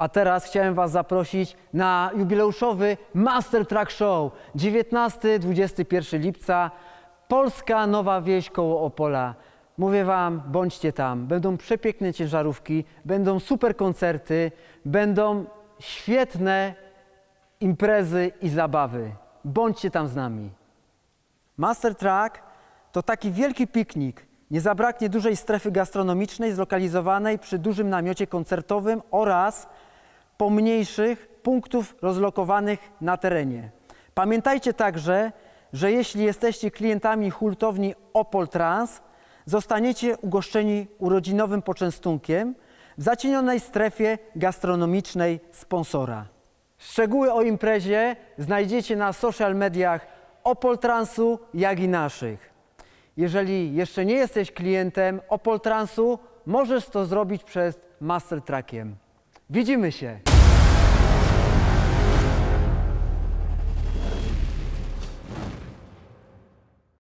A teraz chciałem Was zaprosić na jubileuszowy Master Track Show 19-21 lipca Polska Nowa Wieś koło Opola. Mówię Wam, bądźcie tam. Będą przepiękne ciężarówki, będą super koncerty, będą świetne imprezy i zabawy. Bądźcie tam z nami. Master Track to taki wielki piknik. Nie zabraknie dużej strefy gastronomicznej zlokalizowanej przy dużym namiocie koncertowym oraz pomniejszych punktów rozlokowanych na terenie. Pamiętajcie także, że jeśli jesteście klientami hurtowni Opol Trans, zostaniecie ugoszczeni urodzinowym poczęstunkiem w zacienionej strefie gastronomicznej sponsora. Szczegóły o imprezie znajdziecie na social mediach Opol Transu, jak i naszych. Jeżeli jeszcze nie jesteś klientem Opol Transu, możesz to zrobić przez Master Trackiem. Widzimy się!